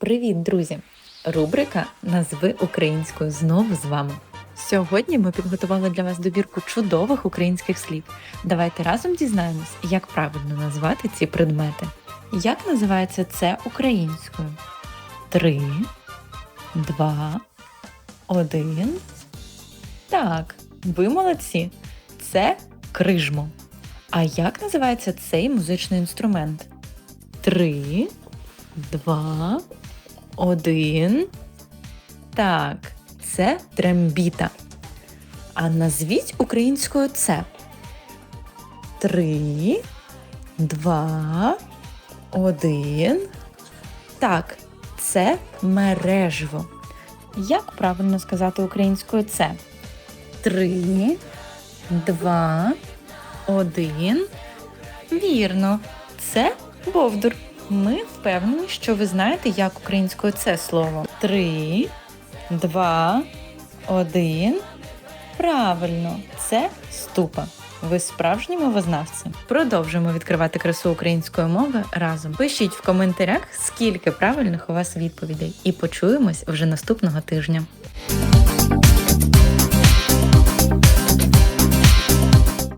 Привіт, друзі! Рубрика Назви українською знову з вами. Сьогодні ми підготували для вас добірку чудових українських слів. Давайте разом дізнаємось, як правильно назвати ці предмети. Як називається це українською? Три, два, один. Так, ви молодці. Це крижмо. А як називається цей музичний інструмент? Три, два, один. Так, це трембіта. А назвіть українською це. Три, два, один. Так, це мережево. Як правильно сказати українською це? Три, два, один. Вірно, це бовдур. Ми впевнені, що ви знаєте, як українською це слово. Три, два, один. Правильно, це ступа. Ви справжні мовознавці. Продовжуємо відкривати красу української мови разом. Пишіть в коментарях, скільки правильних у вас відповідей, і почуємось вже наступного тижня.